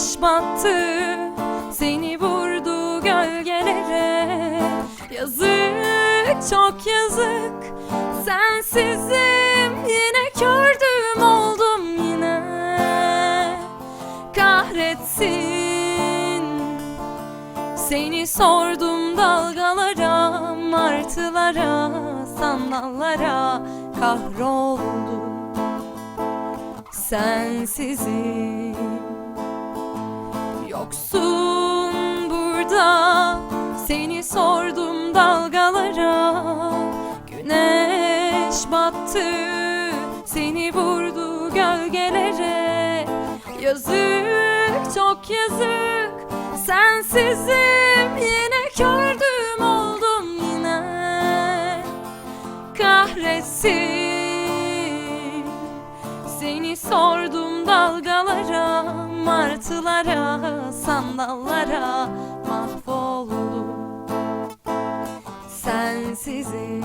Güneş battı Seni vurdu gölgelere. Yazık çok yazık Sensizim yine kördüm oldum yine. Kahretsin Seni sordum dalgalara, martılara, sandallara kahroldum. Sensizim Yoksun burada. Seni sordum dalgalara. Güneş battı Seni vurdu gölgelere. Yazık çok yazık. Sensizim yine kördüm oldum yine. Kahretsin sordum dalgalara Martılara, sandallara Mahvoldum. Sensizim.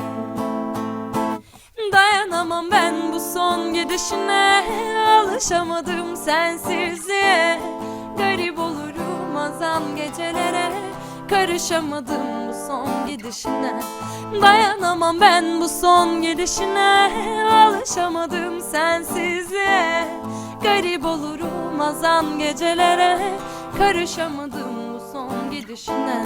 Dayanamam ben bu son gidişine Alışamadım sensizliğe. Garip olurum azan gecelere Karışamadım bu son gidişine. Dayanamam ben bu son gidişine. Alışamadım sensizliğe. Garip olurum azan gecelere. Karışamadım bu son gidişine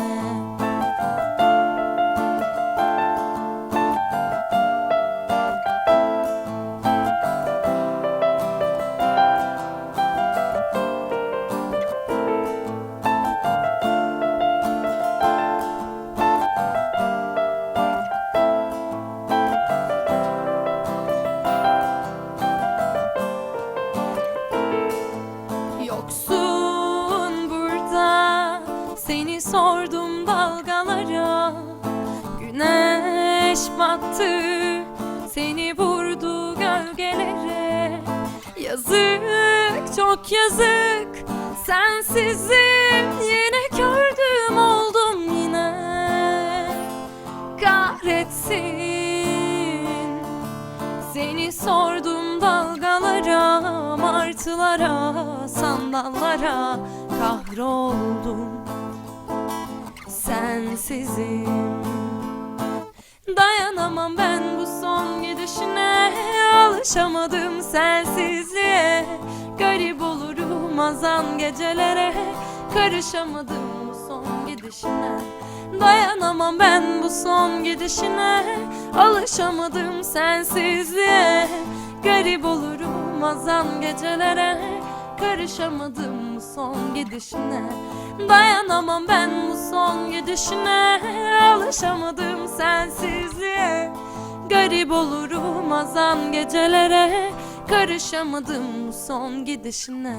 Seni sordum dalgalara. Güneş battı Seni vurdu gölgelere. Yazık çok yazık Sensizim yine kördüm oldum yine. Kahretsin seni sordum dalgalara, martılara, sandallara. Kahroldum Sensizim. Dayanamam ben bu son gidişine Alışamadım sensizliğe. Garip olurum azan gecelere Karışamadım bu son gidişine. Dayanamam ben bu son gidişine Alışamadım sensizliğe. Garip olurum azan gecelere Karışamadım bu son gidişine Dayanamam ben bu son gidişine Alışamadım sensizliğe. Garip olurum azan gecelere Karışamadım bu son gidişine